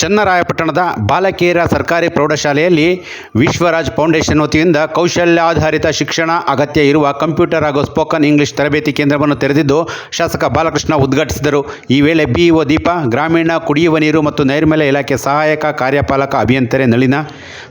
ಚನ್ನರಾಯಪಟ್ಟಣದ ಬಾಲಕಿಯರ ಸರ್ಕಾರಿ ಪ್ರೌಢಶಾಲೆಯಲ್ಲಿ ವಿಶ್ವರಾಜ್ ಫೌಂಡೇಶನ್ ವತಿಯಿಂದ ಕೌಶಲ್ಯಾಧಾರಿತ ಶಿಕ್ಷಣ ಅಗತ್ಯ ಇರುವ ಕಂಪ್ಯೂಟರ್ ಹಾಗೂ ಸ್ಪೋಕನ್ ಇಂಗ್ಲಿಷ್ ತರಬೇತಿ ಕೇಂದ್ರವನ್ನು ತೆರೆದಿದ್ದು ಶಾಸಕ ಬಾಲಕೃಷ್ಣ ಉದ್ಘಾಟಿಸಿದರು. ಈ ವೇಳೆ ಬಿಇಒ ದೀಪ, ಗ್ರಾಮೀಣ ಕುಡಿಯುವ ನೀರು ಮತ್ತು ನೈರ್ಮಲ್ಯ ಇಲಾಖೆ ಸಹಾಯಕ ಕಾರ್ಯಪಾಲಕ ಅಭಿಯಂತರೆ ನಳಿನ,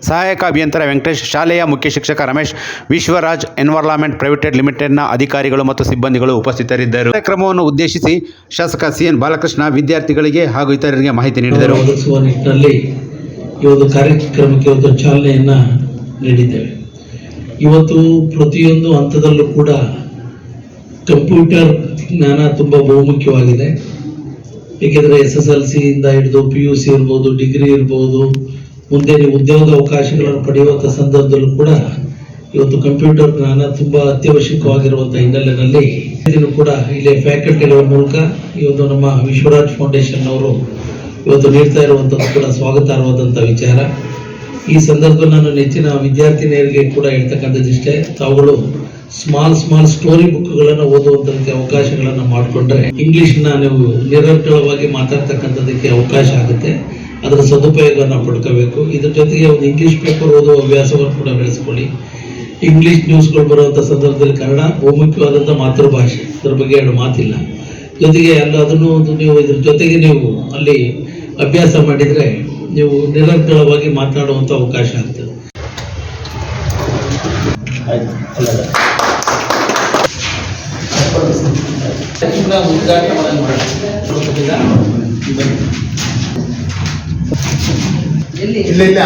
ಸಹಾಯಕ ಅಭಿಯಂತರ ವೆಂಕಟೇಶ್, ಶಾಲೆಯ ಮುಖ್ಯ ಶಿಕ್ಷಕ ರಮೇಶ್, ವಿಶ್ವರಾಜ್ ಎನ್ವೈರ್ಲಾಮೆಂಟ್ ಪ್ರೈವೇಟೆಡ್ ಲಿಮಿಟೆಡ್ನ ಅಧಿಕಾರಿಗಳು ಮತ್ತು ಸಿಬ್ಬಂದಿಗಳು ಉಪಸ್ಥಿತರಿದ್ದರು. ಕಾರ್ಯಕ್ರಮವನ್ನು ಉದ್ದೇಶಿಸಿ ಶಾಸಕ ಸಿಎನ್ ಬಾಲಕೃಷ್ಣ ವಿದ್ಯಾರ್ಥಿಗಳಿಗೆ ಹಾಗೂ ಇತರರಿಗೆ ಮಾಹಿತಿ ನೀಡಿದರು. ನಿಟ್ಟಿನಲ್ಲಿ ಈ ಒಂದು ಕಾರ್ಯಕ್ರಮಕ್ಕೆ ಒಂದು ಚಾಲನೆಯನ್ನ ನೀಡಿದ್ದೇವೆ. ಇವತ್ತು ಪ್ರತಿಯೊಂದು ಹಂತದಲ್ಲೂ ಕೂಡ ಕಂಪ್ಯೂಟರ್ ಜ್ಞಾನ ತುಂಬ ಬಹುಮುಖ್ಯವಾಗಿದೆ. ಏಕೆಂದರೆ ಎಸ್ ಎಸ್ ಎಲ್ ಸಿಯಿಂದ ಹಿಡಿದು ಪಿ ಯು ಸಿ ಇರ್ಬೋದು, ಡಿಗ್ರಿ ಇರ್ಬೋದು, ಮುಂದೆ ನೀವು ಉದ್ಯೋಗ ಅವಕಾಶಗಳನ್ನು ಪಡೆಯುವಂಥ ಸಂದರ್ಭದಲ್ಲೂ ಕೂಡ ಇವತ್ತು ಕಂಪ್ಯೂಟರ್ ಜ್ಞಾನ ತುಂಬ ಅತ್ಯವಶ್ಯಕವಾಗಿರುವಂಥ ಹಿನ್ನೆಲೆಯಲ್ಲಿ ಇದನ್ನು ಕೂಡ ಇಲ್ಲಿ ಫ್ಯಾಕಲ್ಟಿಗಳ ಮೂಲಕ ಇವತ್ತು ನಮ್ಮ ವಿಶ್ವರಾಜ್ ಫೌಂಡೇಶನ್ ಅವರು ಇವತ್ತು ನೀಡ್ತಾ ಇರುವಂಥದ್ದು ಕೂಡ ಸ್ವಾಗತಾರ್ಹವಾದಂಥ ವಿಚಾರ. ಈ ಸಂದರ್ಭ ನಾನು ನೆಚ್ಚಿನ ವಿದ್ಯಾರ್ಥಿನಿಯರಿಗೆ ಕೂಡ ಹೇಳ್ತಕ್ಕಂಥದ್ದಿಷ್ಟೇ ತಾವುಗಳು ಸ್ಮಾಲ್ ಸ್ಮಾಲ್ ಸ್ಟೋರಿ ಬುಕ್ಗಳನ್ನು ಓದುವಂಥದಕ್ಕೆ ಅವಕಾಶಗಳನ್ನು ಮಾಡಿಕೊಂಡ್ರೆ ಇಂಗ್ಲೀಷ್ನ ನೀವು ನಿರಂತರವಾಗಿ ಮಾತಾಡ್ತಕ್ಕಂಥದ್ದಕ್ಕೆ ಅವಕಾಶ ಆಗುತ್ತೆ. ಅದರ ಸದುಪಯೋಗವನ್ನು ಪಡ್ಕೋಬೇಕು. ಇದ್ರ ಜೊತೆಗೆ ಒಂದು ಇಂಗ್ಲೀಷ್ ಪೇಪರ್ ಓದುವ ಅಭ್ಯಾಸವನ್ನು ಕೂಡ ಬೆಳೆಸ್ಕೊಳ್ಳಿ. ಇಂಗ್ಲೀಷ್ ನ್ಯೂಸ್ಗಳು ಬರುವಂಥ ಸಂದರ್ಭದಲ್ಲಿ ಕನ್ನಡ ಬಹುಮುಖ್ಯವಾದಂಥ ಮಾತೃಭಾಷೆ. ಅದರ ಬಗ್ಗೆ ಎರಡು ಮಾತಿಲ್ಲ. ಜೊತೆಗೆ ಅಲ್ಲ ಅದನ್ನು ಒಂದು ನೀವು ಇದ್ರ ಜೊತೆಗೆ ನೀವು ಅಲ್ಲಿ ಅಭ್ಯಾಸ ಮಾಡಿದರೆ ನೀವು ನಿರಂತರವಾಗಿ ಮಾತನಾಡುವಂಥ ಅವಕಾಶ ಆಗ್ತದೆ. ಇಲ್ಲ